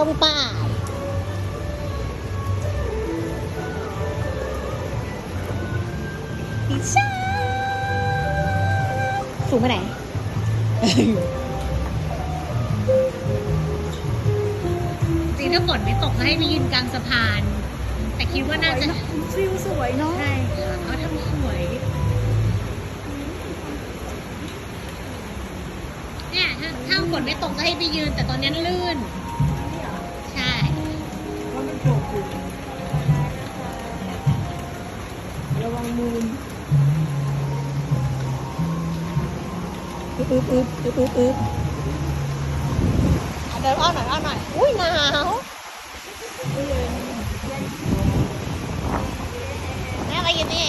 ตรงป่ายอิชาสูงไปไหน จริงถ้าฝนไม่ตกก็ให้ไปยืนกลางสะพาน แต่คิดว่าน่าจะฟิวสวยเนาะใช่ค่ะเขาทำสวย เนี่ยถ้าถ้าฝนไม่ตกก็ให้ไปยืน แต่ตอนนี้ลื่น ระวังมูออึ๊บอึ๊บอึ๊บอึ๊บอึ๊บอึ๊บเดินอ้อนหน่อยอ้อนหน่อย อุ้ยหนาวแม่อะไรอยู่นี่